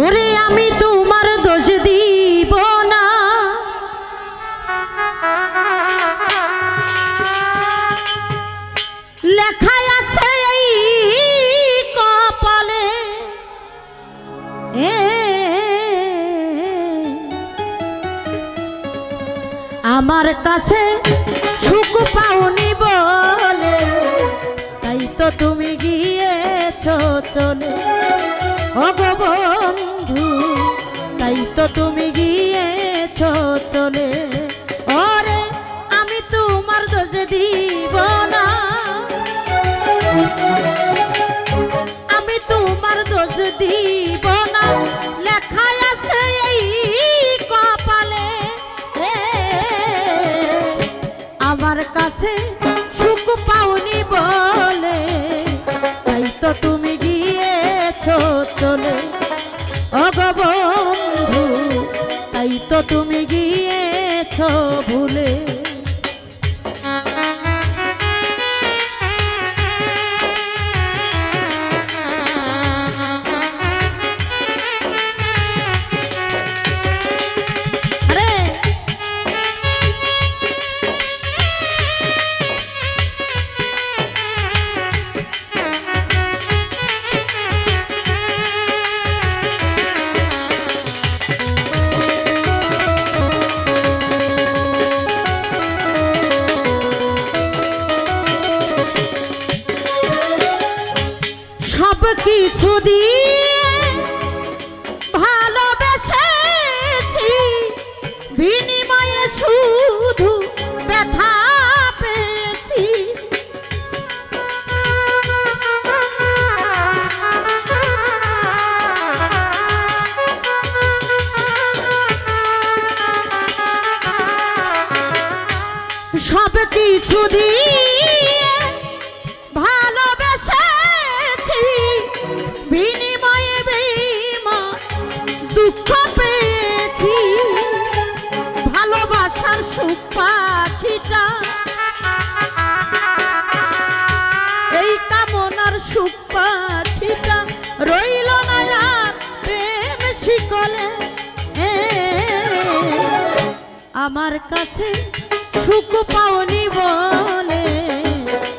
ওরে আমি তোমার দোষ দিব না। লেখা আছে এই কপালে। আমার কাছে সুখ পাওনি বলে, তাই তো তুমি গিয়েছ চলে। ও গো বন্ধু তাই তো তুমি গিয়েছ চলে। তুমি গিয়েছ কিছু দিয়ে ভালোবেসেছি। বিনিময়ে শুধু ব্যথা পেয়েছি। সব কিছু দিয়ে পাখিটা। এই কামনার সুখ পাখিটা। রইল না আর প্রেম শিকলে। আমার কাছে সুখ পাওনি বলে।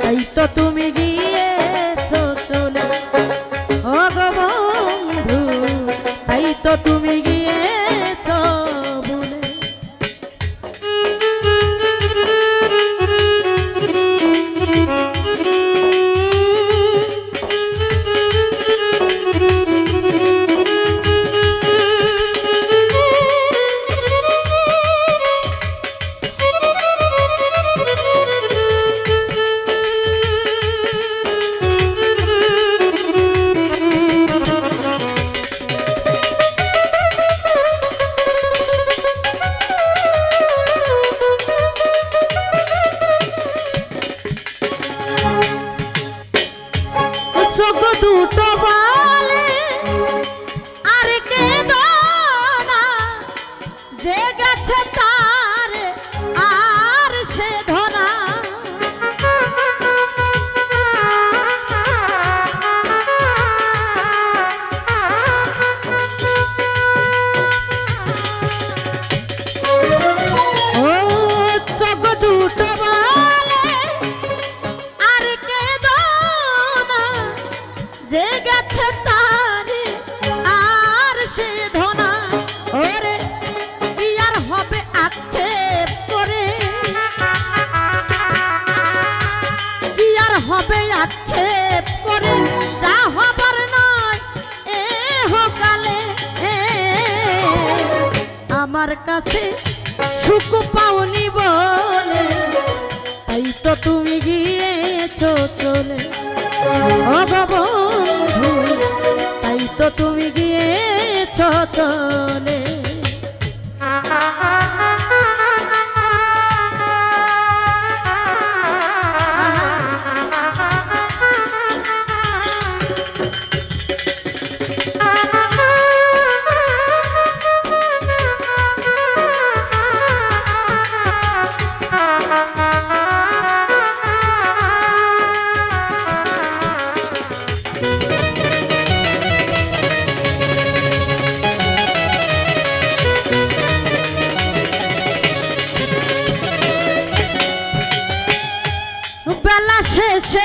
তাই তো তুমি গিয়েছো চলে। ও গো বন্ধু, তাই তো তুমি গিয়েছ দুটো বলে যে গেছে তারে, আর সে ধনা ওরে কি আর হবে আক্ষেপ করে? কি আর হবে আক্ষেপ করে? যা হবার নয়, এ হোকালে আমার কাছে সুখ পাওনি বলে, তাই তো তুমি গিয়েছো চলে। গো বন্ধু তাই তো তুমি গিয়েছ চলে সে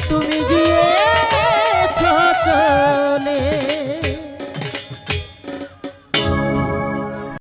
তুমি গিয়ে